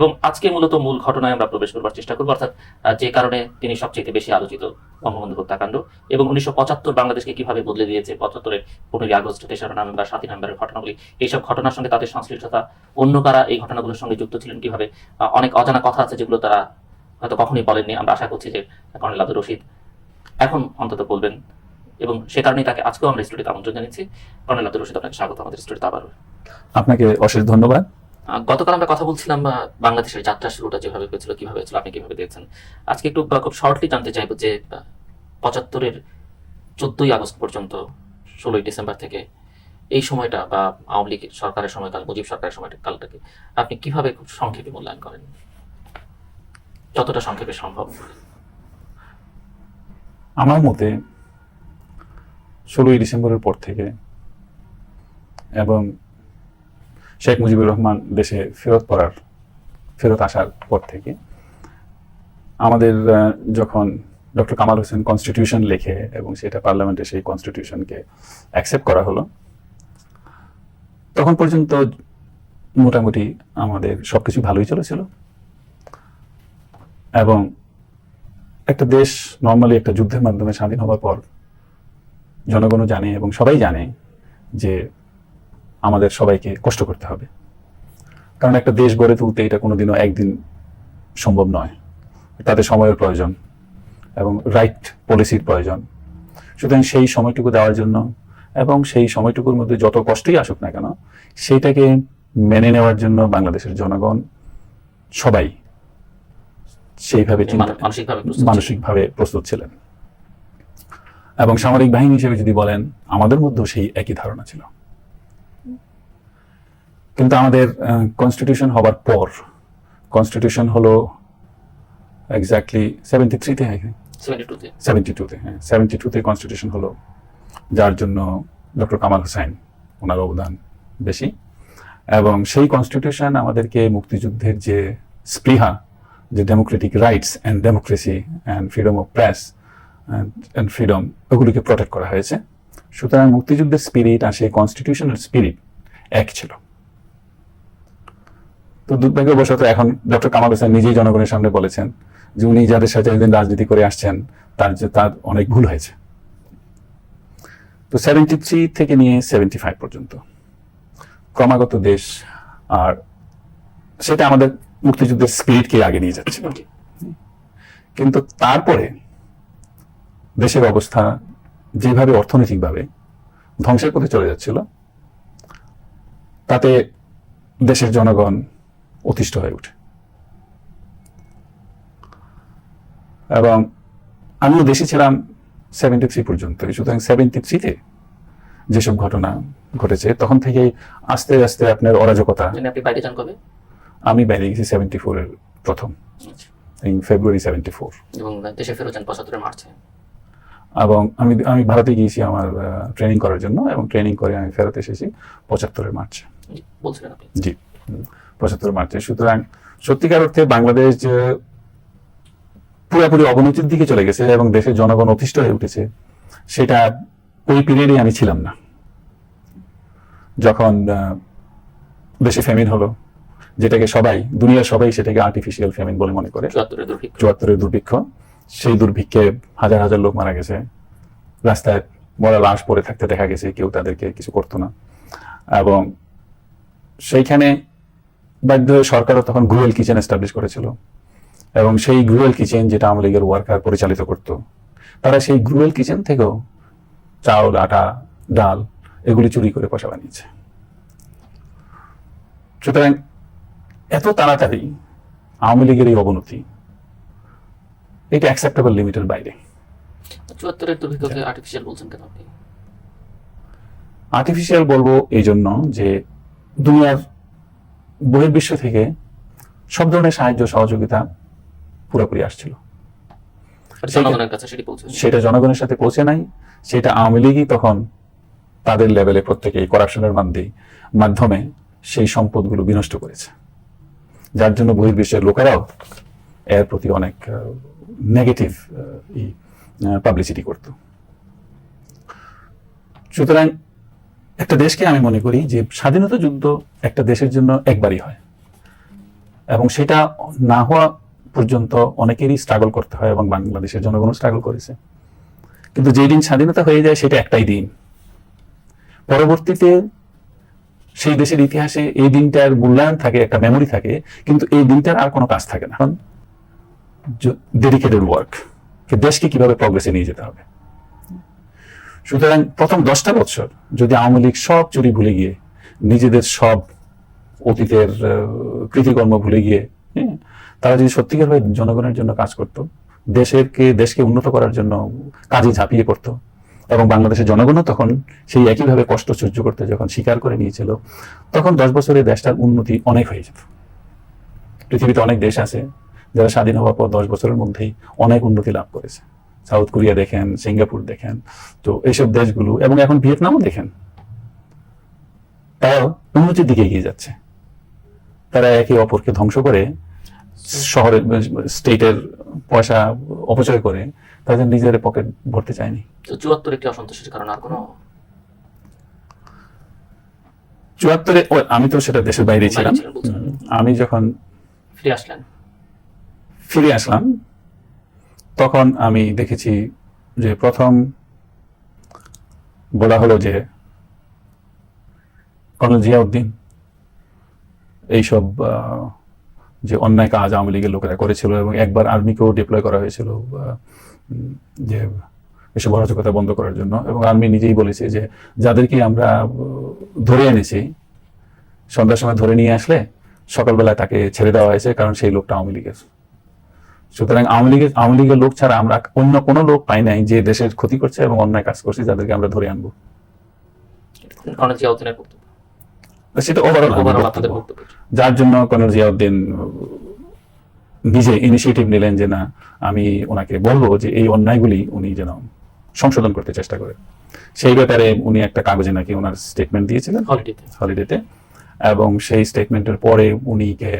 এবং আজকে মূলত মূল ঘটনায় আমরা প্রবেশ করবার চেষ্টা করব, অর্থাৎ যে কারণে তিনি সবচেয়ে বেশি আলোচিত বঙ্গবন্ধু হত্যাকাণ্ড এবং উনিশশো পঁচাত্তর বাংলাদেশকে কীভাবে বদলে দিয়েছে, পঁচাত্তরের পনেরোই আগস্ট, তেসরা নভেম্বর, সাতই নভেম্বরের ঘটনাগুলি, এইসব ঘটনার সঙ্গে তাদের সংশ্লিষ্টতা, অন্য কারা এই ঘটনাগুলোর সঙ্গে যুক্ত ছিলেন কীভাবে অনেক অজানা কথা আছে যেগুলো তারা হয়তো কখনোই বলেননি। আমরা আশা করছি যে কর্নেল আব্দুর রশিদ এখন অন্তত বলবেন এবং সে কারণেই তাকে আজকেও আমরা স্টুডিওতে আমন্ত্রণ জানিয়েছি। কর্নেল আব্দুর রশিদ, আপনাকে স্বাগত। আমাদের স্টুডিওতে আবারও। আপনাকে অশেষ ধন্যবাদ। গতকাল আমরা কথা বলছিলাম বাংলাদেশের যাত্রা শুরুটা যেভাবে হয়েছিল, কীভাবে হয়েছিল, আপনি কীভাবে দেখছেন? আজকে একটু খুব শর্টলি জানতে চাইব যে পঁচাত্তরের চোদ্দই আগস্ট পর্যন্ত, ষোলোই ডিসেম্বর থেকে এই সময়টা বা আওয়ামী লীগ সরকারের সময়কাল, মুজিব সরকারের সময়টা কালটাকে আপনি কীভাবে খুব সংক্ষেপে মূল্যায়ন করেন? যতটা সংক্ষেপে সম্ভব। আমার মতে, ষোলোই ডিসেম্বরের পর থেকে এবং শেখ মুজিবুর রহমান দেশে ফেরত পড়ার, ফেরত আসার পর থেকে আমাদের যখন ডক্টর কামাল হোসেন কনস্টিটিউশন লেখে এবং সেটা পার্লামেন্টে সেই কনস্টিটিউশনকে অ্যাকসেপ্ট করা হলো, তখন পর্যন্ত মোটামুটি আমাদের সবকিছু ভালোই চলেছিল। এবং একটা দেশ নর্মালি একটা যুদ্ধের মাধ্যমে স্বাধীন হওয়ার পর জনগণও জানে এবং সবাই জানে যে আমাদের সবাইকে কষ্ট করতে হবে। কারণ একটা দেশ গড়ে তুলতে এটা কোনোদিনও একদিন সম্ভব নয়। তাদের সময়ের প্রয়োজন এবং রাইট পলিসির প্রয়োজন। সুতরাং সেই সময়টুকু দেওয়ার জন্য এবং সেই সময়টুকুর মধ্যে যত কষ্টই আসুক না কেন সেইটাকে মেনে নেওয়ার জন্য বাংলাদেশের জনগণ সবাই সেইভাবে চিন্তা মান-। মানসিকভাবে প্রস্তুত ছিলেন। এবং সামরিক বাহিনী হিসেবে যদি বলেন আমাদের মধ্যেও সেই একই ধারণা ছিল। কিন্তু আমাদের কনস্টিটিউশন হবার পর কনস্টিটিউশন হলো এক্স্যাক্টলি সেভেন্টি থ্রিতে 72 সেভেন্টি টুতে হ্যাঁ। সেভেন্টি টুতে কনস্টিটিউশন হলো যার জন্য ডক্টর কামাল হোসেন ওনার অবদান বেশি। এবং সেই কনস্টিটিউশন আমাদেরকে মুক্তিযুদ্ধের যে স্পৃহা যে democratic rights and democracy and freedom of press and freedom ওগুলিকে protect করা হয়েছে। সুতরাং মুক্তিযুদ্ধের স্পিরিট আর সেই কনস্টিটিউশনের স্পিরিট এক ছিল। তো দুর্ভাগ্যবশত এখন ডক্টর কামাল হোসেন নিজেই জনগণের সামনে বলেছেন যে উনি যাদের সাথে একদিন রাজনীতি করে আসছেন, তার যে তার অনেক ভুল হয়েছে। তো সেভেন্টি থ্রি থেকে নিয়ে সেভেন্টি ফাইভ পর্যন্ত। ক্রমাগত দেশ আর সেটা আমাদের মুক্তিযুদ্ধের স্পিরিটকে আগে নিয়ে যাচ্ছে। কিন্তু তারপরে দেশের অবস্থা যেভাবে অর্থনৈতিকভাবে ধ্বংসের পথে চলে যাচ্ছিল, তাতে দেশের জনগণ অতিষ্ঠ হয়ে ওঠে এবং আমিও দেশে ছিলাম সেভেন্টি থ্রি পর্যন্ত। সুতরাং সেভেন্টি থ্রিতে যেসব ঘটনা ঘটেছে তখন থেকে আস্তে আস্তে আপনার অরাজকতা। আমি বাইরে গেছি সেভেন্টি ফোরের প্রথম। ফেব্রুয়ারি সেভেন্টি ফোর এবং দেশে ফেরত যান পঁচাত্তরের মার্চে। এবং আমি আমি ভারতে গিয়েছি আমার ট্রেনিং করার জন্য এবং ট্রেনিং করে আমি ফেরত এসেছি পঁচাত্তরের মার্চে। বলছিলেন আপনি। জি। পঁচাত্তর মার্চে। সুতরাং সত্যিকার অর্থে বাংলাদেশ যে পুরোপুরি অবনতির দিকে চলে গেছে এবং দেশের জনগণ অতিষ্ঠ হয়ে উঠেছে সেটা ওই পিরিয়ডে আমি ছিলাম না। যখন দেশে ফেমিন হলো যেটাকে সবাই দুনিয়ার সবাই সেটাকে আর্টিফিশিয়াল ফেমিন বলে মনে করে। চুয়াত্তরের দুর্ভিক্ষ। চুয়াত্তরের দুর্ভিক্ষ সেই দুর্ভিক্ষে হাজার হাজার লোক মারা গেছে। রাস্তায় মরা লাশ পড়ে থাকতে দেখা গেছে কেউ তাদেরকে কিছু করতো না। এবং সেইখানে বাধ্য সরকারও তখন গ্রুয়েল কিচেন এস্টাবলিশ করেছিল। এবং সেই গ্রুয়েল কিচেন যেটা আওয়ামী লীগের ওয়ার্কার পরিচালিত করত তারা সেই গ্রুয়েল কিচেন থেকেও চাউল আটা ডাল এগুলি চুরি করে পয়সা বানিয়েছে। সুতরাং এত তাড়াতাড়ি আওয়ামী লীগের এই অবনতি এটা অ্যাকসেপ্টেবল লিমিটের বাইরে। চুয়াত্তরের দুর্ভিক্ষকে আর্টিফিশিয়াল বলছেন কেন আপনি? আর্টিফিশিয়াল বলব এই জন্য যে দুনিয়ার বহির্বিশ্ব থেকে সব ধরনের সাহায্য সহযোগিতা পুরোপুরি আসছিল। সেটি জনগণের সাথে পৌঁছে নাই সেটা আওয়ামী লীগই তখন তাদের লেভেলে প্রত্যেকে করাপশনের মাধ্যমে সেই সম্পদগুলো বিনষ্ট করেছে। যার জন্য বহির্বিশ্বের লোকেরাও এর প্রতি অনেক নেগেটিভ পাবলিসিটি করত। সুতরাং একটা দেশকে আমি মনে করি যে স্বাধীনতা যুদ্ধ একটা দেশের জন্য একবারই হয়। এবং সেটা না হওয়া পর্যন্ত অনেকেরই স্ট্রাগল করতে হয় এবং বাংলাদেশের জনগণও স্ট্রাগল করেছে। কিন্তু যেই দিন স্বাধীনতা হয়ে যায়, সেটা একটাই দিন। পরবর্তীতে সেই দেশের ইতিহাসে এই দিনটার মূল্যায়ন থাকে, একটা মেমরি থাকে, কিন্তু এই দিনটার আর কোনো কাজ থাকে না। ডেডিকেটেড ওয়ার্ক দেশকে কীভাবে প্রগ্রেসে নিয়ে যেতে হবে। সুতরাং প্রথম দশটা বছর যদি আওয়ামী লীগ সব চুরি ভুলে গিয়ে নিজেদের সব অতীতের কৃতিকর্ম ভুলে গিয়ে হ্যাঁ, তারা যদি সত্যিকার ভাবে জনগণের জন্য কাজ করত দেশেরকে দেশকে উন্নত করার জন্য কাজে ঝাঁপিয়ে পড়তো এবং বাংলাদেশের জনগণও তখন সেই একইভাবে কষ্ট সহ্য করতে যখন স্বীকার করে নিয়েছিল তখন দশ বছরে দেশটার উন্নতি অনেক হয়ে যেত। পৃথিবীতে অনেক দেশ আছে যারা স্বাধীন হওয়ার পর দশ বছরের মধ্যেই অনেক উন্নতি লাভ করেছে। সাউথ কোরিয়া দেখেন সিঙ্গাপুর দেখেন তো এইসব দেশগুলো এবং এখন ভিয়েতনামও দেখেন। তারাও উন্নতির দিকে এগিয়ে যাচ্ছে। তারা একে অপরকে ধ্বংস করে শহরের স্টেটের পয়সা অপচয় করে তাদের নিজের পকেট ভরতে চায়নি। তো চুয়াত্তর একটি অসন্তোষের কারণ আর কোনো? চুয়াত্তরে আমি তো সেটা দেশের বাইরে ছিলাম। আমি যখন ফিরে আসলেন? ফিরে আসলাম তখন আমি দেখেছি যে প্রথম বলা হলো যে কর্নেল জিয়াউদ্দিন এইসব যে অন্যায় কাজ আওয়ামী লীগের লোকেরা করেছিল এবং একবার আর্মিকেও ডিপ্লয় করা হয়েছিল যে এসব অরাজকতা বন্ধ করার জন্য এবং আর্মি নিজেই বলেছে যে যাদেরকে আমরা ধরে এনেছি, সন্ধ্যার সময় ধরে নিয়ে আসলে সকালবেলায় তাকে ছেড়ে দেওয়া হয়েছে কারণ সেই লোকটা আওয়ামী লীগের। সুতরাং আওয়ামী লীগের আওয়ামী লীগের লোক ছাড়া আমরা অন্য কোনো লোক পাই নাই যে দেশের ক্ষতি করছে এবং অন্যায় কাজ করছে যাদেরকে আমরা ধরে আনব। সেটা ওভারঅল যার জন্য কর্নেল জিয়াউদ্দিন নিজে ইনিশিয়েটিভ নিলেন যে না আমি ওনাকে বলব যে এই অন্যায়গুলি উনি যেন সংশোধন করতে চেষ্টা করে। সেই ব্যাপারে উনি একটা কাগজে নাকি ওনার স্টেটমেন্ট দিয়েছিলেন হলিডেতে হলিডেতে এবং সেই স্টেটমেন্টের পরে উনিকে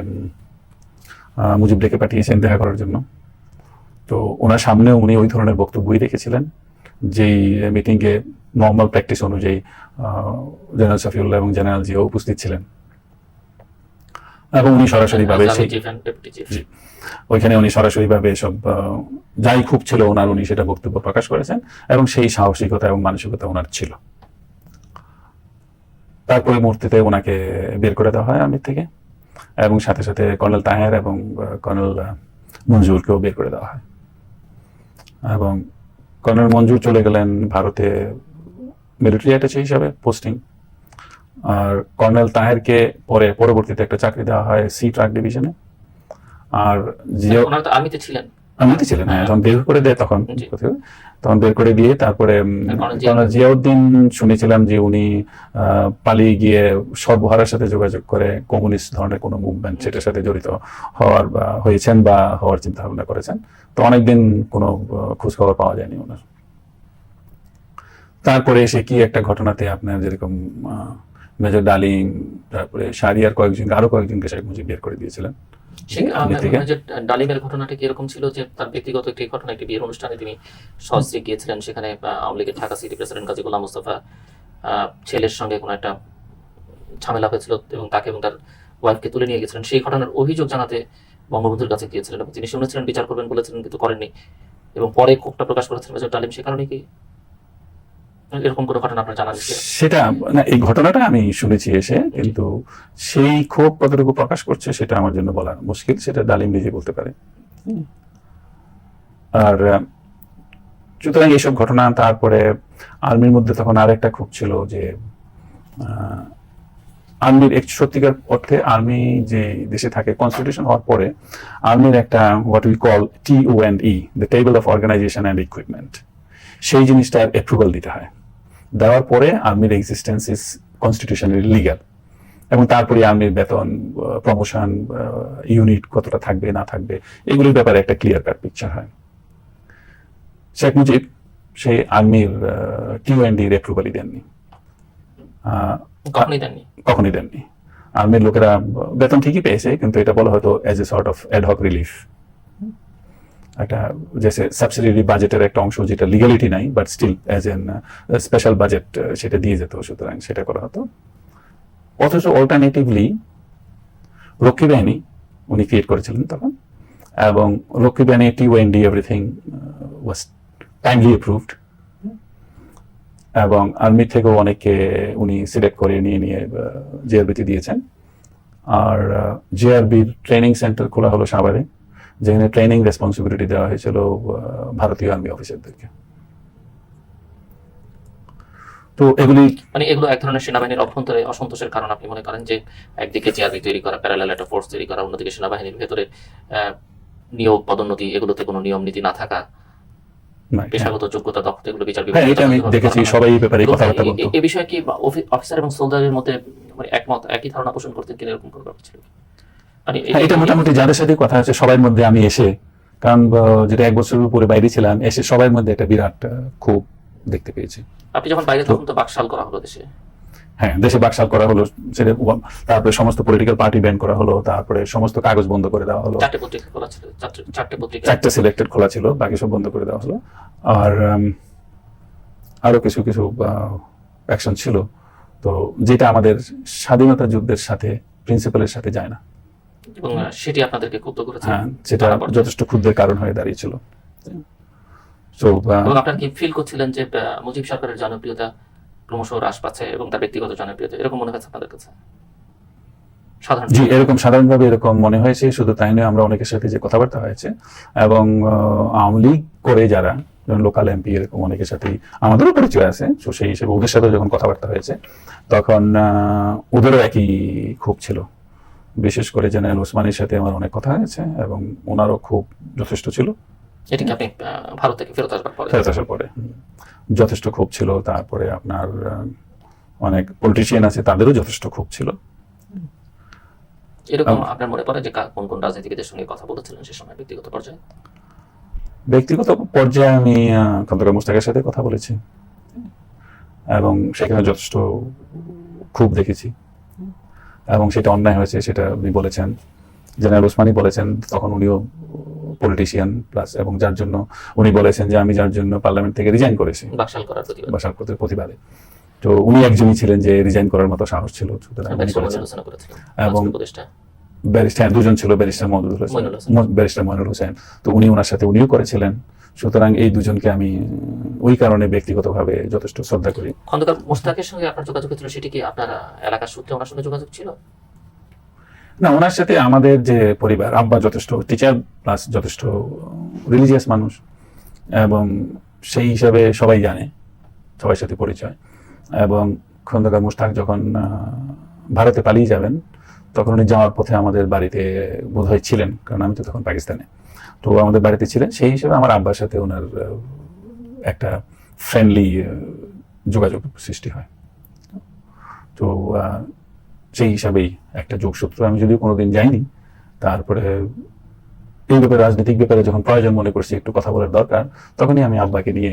মুজিব ডেকে পাঠিয়েছেন দেখা করার জন্য। তো ওনার সামনে উনি ওই ধরনের বক্তব্যই রেখেছিলেন যেই মিটিংয়ে নর্মাল প্র্যাকটিস অনুযায়ী জেনারেল শফিউল্লাহ এবং জেনারেল জিও উপস্থিত ছিলেন। এবং উনি সরাসরিভাবে। ওইখানে উনি সরাসরিভাবে সব যাই খুব ছিল ওনার উনি সেটা বক্তব্য প্রকাশ করেছেন এবং সেই সাহসিকতা এবং মানসিকতা ওনার ছিল। তারপরে মুহূর্তে ওনাকে বের করে দেওয়া হয় আর্মি থেকে। এবং সাথে সাথে কর্নেল তাহের এবং কর্নেল মঞ্জুরকেও বের করে দেওয়া হয়। এবং কর্নেল মঞ্জুর চলে গেলেন ভারতে মিলিটারি অ্যাটাচি হিসাবে পোস্টিং আর কর্নেল তাহেরকে পরে পরবর্তীতে একটা চাকরি দেওয়া হয় সি ট্রাক ডিভিশনে আর আমি তো আর্মিতে ছিলেন। আমিতে ছিলেন হ্যাঁ বের করে দেয় তখন তখন বের করে দিয়ে তারপরে জিয়াউদ্দিন? শুনেছিলাম যে উনি পালিয়ে গিয়ে সর্বহারার সাথে যোগাযোগ করে কমিউনিস্ট ধরনের কোনো মুভমেন্ট সেটার সাথে জড়িত হওয়ার বা হয়েছেন বা হওয়ার চিন্তা ভাবনা করেছেন। তো অনেকদিন কোনো খোঁজ খবর পাওয়া যায়নি ওনার। তারপরে এসে কি একটা ঘটনাতে আপনার যেরকম মেজর ডালিম তারপরে সারিয়ার কয়েকজন আরও কয়েকজনকে শেখ মুজিব বের করে দিয়েছিলেন। ডালিমের ঘটনাটা কি এরকম ছিল যে তার ব্যক্তিগত একটি ঘটনা একটি বিয়ের অনুষ্ঠানে তিনি সহস্রে গিয়েছিলেন সেখানে আওয়ামী লীগের ঢাকা সিটি প্রেসিডেন্ট কাজী গোলাম মোস্তফা ছেলের সঙ্গে কোনো একটা ঝামেলা হয়েছিল এবং তাকে এবং তার ওয়াইফকে তুলে নিয়ে গেছিলেন সেই ঘটনার অভিযোগ জানাতে বঙ্গবন্ধুর কাছে গিয়েছিলেন এবং তিনি শুনেছিলেন বিচার করবেন বলেছিলেন কিন্তু করেননি। এবং পরে ক্ষোভটা প্রকাশ করেছিলেন মেজর ডালিম সে কারণে কি এরকম কোনো ঘটনা আপনার জানা সেটা না এই ঘটনাটা আমি শুনেছি এসে কিন্তু সেই ক্ষোভ কতটুকু প্রকাশ করছে সেটা আমার জন্য বলা মুশকিল সেটা ডালিম নিজে বলতে পারে। আর সুতরাং এইসব ঘটনা তারপরে আর্মির মধ্যে তখন আর একটা ক্ষোভ ছিল যে আহ, আর্মির এক সত্যিকার অর্থে আর্মি যে দেশে থাকে কনস্টিটিউশন হওয়ার পরে আর্মির একটা what we call T O and E the table of organization and equipment সেই জিনিসটার অ্যাপ্রুভাল দিতে হয়। দেওয়ার পরে আর্মির এক্সিস্টেন্স ইজ কনস্টিটিউশনালি লিগাল এবং তারপরে আর্মির বেতন প্রমোশন ইউনিট কতটা থাকবে না থাকবে এগুলির ব্যাপারে একটা ক্লিয়ার কাট পিকচার হয়। শেখ মুজিব সেই আর্মির টিউ অ্যান্ড ডির অ্যাপ্রুভালই দেননি। কখনই দেননি। কখনই দেননি। আর্মির লোকেরা বেতন ঠিকই পেয়েছে কিন্তু এটা বলা হয়তো as a sort of ad hoc relief একটা যে সাবসিডি বাজেটের একটা অংশ যেটা লিগালিটি নাই but still as an special budget সেটা দিয়ে যেত, সুতরাং সেটা করা হতো। অথচ অল্টারনেটিভলি রক্ষী বাহিনী, উনি ক্রিয়েট করেছিলেন তখন, এবং লক্ষ্মী ব্যানে টি ওয়েন্ডি এভরিথিং ওয়াজ টাইমলি অ্যাপ্রুভড এবং আর্মি থেকেও অনেককে উনি সিলেক্ট করে নিয়ে নিয়ে জিআরবিতে দিয়েছেন। আর জিআরবির ট্রেনিং সেন্টার খোলা হলো সাভারে। যেখানে ট্রেনিং রেসপন্সিবিলিটি দেওয়া হয়েছিল ভারতীয় আর্মি অফিসারদেরকে তো এগুলি মানে এগুলো এক ধরনের সেনাবাহিনীর অভ্যন্তরে অসন্তোষের কারণ আপনি মনে করেন যে একদিকে জিআরবি তৈরি করা প্যারালাল একটা ফোর্স তৈরি করা অন্যদিকে সেনাবাহিনীর ভেতরে নিয়োগ পদোন্নতি এগুলোতে কোনো নিয়ম নীতি না থাকা পেশাগত যোগ্যতা দক্ষতা এগুলো বিচার হ্যাঁ এটা আমি দেখেছি সবাই এই ব্যাপারে কথাবার্তা বলতো এ- এ বিষয়ে কি অফি- অফিসার এবং সোলজারের মধ্যে মানে একমত একই ধারণা পোষণ করতেন কিনা এরকম কোনো ব্যাপার ছিল কি? হ্যাঁ এটা মোটামুটি যাদের সাথে কথা আছে সবার মধ্যে আমি এসে কারণ যেটা এক বছরের উপরে বাইরে ছিলাম এসে সবার মধ্যে একটা বিরাট খুব দেখতে পেয়েছি। আপনি যখন বাইরে তখন তো বাকশাল করা হলো দেশে। হ্যাঁ দেশে বাকশাল করা হলো সেটা তারপরে সমস্ত পলিটিক্যাল পার্টি ব্যান করা হলো তারপরে সমস্ত কাগজ বন্ধ করে দেওয়া হলো। চারটে পত্রিকা খোলা ছিল চারটে- চারটে পত্রিকা। চারটে সিলেক্টেড খোলা ছিল বাকি সব বন্ধ করে দেওয়া হলো। আর আরও কিছু কিছু অ্যাকশন ছিল। তো যেটা আমাদের স্বাধীনতা যুদ্ধের সাথে প্রিন্সিপালের সাথে যায় না। এবং সেটি আপনাদেরকে ক্ষুব্ধ করেছে। হ্যাঁ সেটা যথেষ্ট ক্ষুদ্রের কারণ হয়ে দাঁড়িয়েছিল। এবং আপনারা কি ফিল করছিলেন যে মুজিব সরকারের জনপ্রিয়তা ক্রমশ হ্রাস পাচ্ছে এবং তার ব্যক্তিগত জনপ্রিয়তা এরকম মনে হচ্ছে আপনাদের কাছে? জি এরকম সাধারণভাবে এরকম মনে হয়েছে শুধু তাই নয় আমরা অনেকের সাথে যে কথাবার্তা হয়েছে এবং আওয়ামী লীগ করে যারা লোকাল এমপি এরকম অনেকের সাথেই আমাদেরও পরিচয় আছে। তো সেই হিসেবে ওদের সাথে যখন কথাবার্তা হয়েছে তখন ওদেরও একই খুব ছিল। বিশেষ করে জেনারেল ওসমানের সাথে আমার অনেক কথা হয়েছে এবং ওনারও খুব যথেষ্ট ছিল। এটি কি আপনি ভারত থেকে ফেরত আসবার পরে? ফেরত আসার পরে। যথেষ্ট ক্ষোভ ছিল তারপরে আপনার অনেক পলিটিশিয়ান আছে তাদেরও যথেষ্ট ক্ষোভ ছিল। এরকম আপনার মনে পড়ে যে কোন কোন রাজনীতিবিদের সঙ্গে কথা বলেছিলেন সে সময় ব্যক্তিগত পর্যায়ে? ব্যক্তিগত পর্যায়ে আমি খন্দকার মুস্তাকের সাথে কথা বলেছি। এবং সেখানে যথেষ্ট খুব দেখেছি। এবং সেটা অন্যায় হয়েছে সেটা উনি বলেছেন। জেনারেল ওসমানী বলেছেন তখন উনিও পলিটিশিয়ান প্লাস এবং যার জন্য উনি বলেছেন যে আমি যার জন্য পার্লামেন্ট থেকে রিজাইন করেছি। বাসাল করার প্রতিবাদ। বা প্রতিবাদে। তো উনি একজনই ছিলেন যে রিজাইন করার মতো সাহস ছিল সুতরাং এবং- ব্যারিস্টার হ্যাঁ, দুজন ছিল ব্যারিস্টার মহদুল হোসেন। ব্যারিস্টার মইনুল হোসেন। তো উনি ওনার সাথে উনিও করেছিলেন। সুতরাং এই দুজনকে আমি ওই কারণে ব্যক্তিগতভাবে যথেষ্ট শ্রদ্ধা করি। খন্দকার মোস্তাকের সঙ্গে আপনার যোগাযোগ ছিল সেটি কি আপনার এলাকার সূত্রে ওনার সঙ্গে যোগাযোগ ছিল? না ওনার সাথে আমাদের যে পরিবার আব্বা যথেষ্ট টিচার প্লাস যথেষ্ট রিলিজিয়াস মানুষ এবং সেই হিসাবে সবাই জানে সবার সাথে পরিচয়। এবং খন্দকার মুস্তাক যখন ভারতে পালিয়ে যাবেন তখন উনি যাওয়ার পথে আমাদের বাড়িতে বোধহয় ছিলেন কারণ আমি তো তখন পাকিস্তানে। তো আমাদের বাড়িতে ছিলেন সেই হিসেবে আমার আব্বার সাথে ওনার একটা ফ্রেন্ডলি যোগাযোগ সৃষ্টি হয়। তো সেই হিসাবেই একটা যোগসূত্র। আমি যদিও কোনোদিন যাইনি তারপরে এই ব্যাপারে রাজনৈতিক ব্যাপারে যখন প্রয়োজন মনে করছি একটু কথা বলার দরকার তখনই আমি আব্বাকে নিয়ে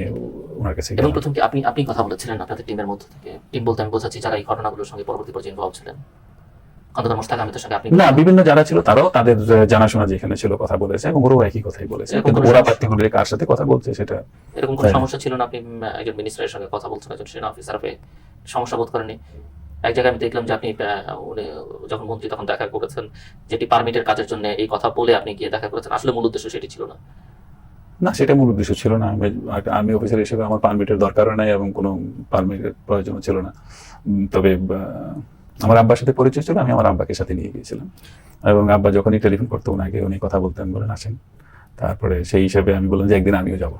ওনার কাছে গেলাম। প্রথম কি আপনি আপনি কথা বলেছিলেন আপনাদের টিমের মধ্যে থেকে? টিম বলতে আমি বোঝাচ্ছি যারা এই ঘটনাগুলোর সঙ্গে পরবর্তী পর্যায়ে ইনভলভ ছিলেন। মোস্তাক আহমেদের সঙ্গে আপনি না বিভিন্ন যারা ছিল তারাও তাদের জানাশোনা যেখানে ছিল কথা বলেছে এবং ওরাও একই কথাই বলেছে। কিন্তু ওরা পার্টিকুলারলি কার সাথে কথা বলছে সেটা এরকম কোনো সমস্যা ছিল না আপনি একজন মিনিস্টারের সঙ্গে কথা বলছেন একজন সেনা অফিসার হয়ে? সমস্যা বোধ করেনি এক জায়গায় আমি দেখলাম যে আপনি যখন মন্ত্রী তখন দেখা করেছেন যেটি পারমিটের কাজের জন্য এই কথা বলে আপনি গিয়ে দেখা করেছেন। আসলে মূল উদ্দেশ্য সেটি ছিল না। না সেটা মূল উদ্দেশ্য ছিল না। আমি আর্মি অফিসার হিসেবে আমার পারমিটের দরকারও নাই এবং কোনো পারমিটের প্রয়োজনও ছিল না। তবে আমার আব্বার সাথে পরিচয় ছিল, আমি আমার আব্বাকে সাথে নিয়ে গিয়েছিলাম। এবং আব্বা যখনই টেলিফোন করতো ওনাকে উনি কথা বলতেন, বলেন আসেন। তারপরে সেই হিসাবে আমি বললাম যে একদিন আমিও যাব।